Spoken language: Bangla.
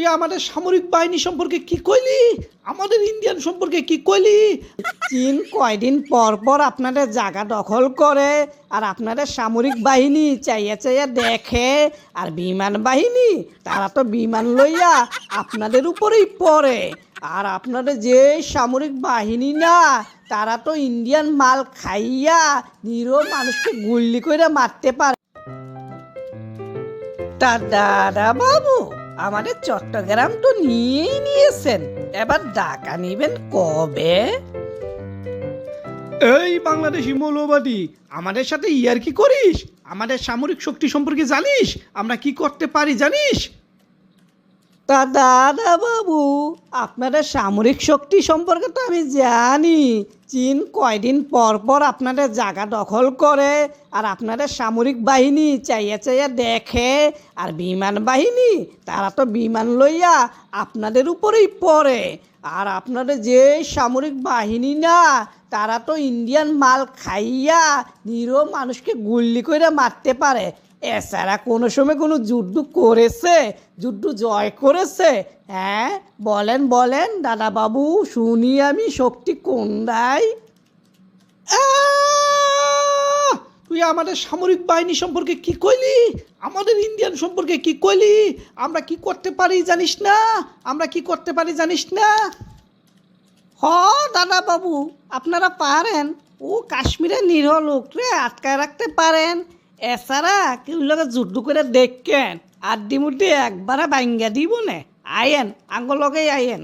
তুই আমাদের সামরিক বাহিনী সম্পর্কে কি কইলি? আমাদের ইন্ডিয়ান সম্পর্কে কি কইলি? চীন কয়দিন পর পর আপনাদের জায়গা দখল করে আর আপনাদের সামরিক বাহিনী চাইয়া চাইয়া দেখে আর বিমান বাহিনী, তারা তো বিমান লইয়া আপনাদের উপরেই পড়ে। আর আপনাদের যে সামরিক বাহিনী না, তারা তো ইন্ডিয়ান মাল খাইয়া নিরো মানুষকে গুল্লি করে মারতে পারে। তা দাদা বাবু আমাদের চট্টগ্রাম তো নিয়েই নিয়েছেন। এবার ঢাকা নিবেন কবে? এই বাংলাদেশি মৌলবাদী আমাদের সাথে ইয়ার কি করিস? আমাদের সামরিক শক্তি সম্পর্কে জানিস? আমরা কি করতে পারি জানিস? তা দাদা বাবু আপনাদের সামরিক শক্তি সম্পর্কে তো আমি জানি। চীন কয়দিন পর পর আপনাদের জায়গা দখল করে আর আপনাদের সামরিক বাহিনী চাইয়া চাইয়া দেখে আর বিমান বাহিনী, তারা তো বিমান লইয়া আপনাদের উপরেই পড়ে। আর আপনাদের যে সামরিক বাহিনী না, তারা তো ইন্ডিয়ান মাল খাইয়া নিরো মানুষকে গুল্লি করে মারতে পারে। এছাড়া কোনো সময় কোনো যুদ্ধ করেছে যুদ্ধ জয় করেছে? হ্যাঁ বলেন বলেন দাদা বাবু শুনি আমি শক্তি কোন দেয় তুই আমাদের সামরিক বাহিনী সম্পর্কে কি কইলি? আমাদের ইন্ডিয়ান সম্পর্কে কি কইলি? আমরা কি করতে পারি জানিস না? আমরা কি করতে পারি জানিস না? হ দাদা বাবু আপনারা পারেন। ও কাশ্মীরের নিরহ লোকরে আটকায় রাখতে পারেন। এছাড়া কেউ লোক যুদ্ধ করে দেখেন? আর দিমুটি একবারে বাঙ্গা দিব না। আয়েন আঙ্গলকেই আয়েন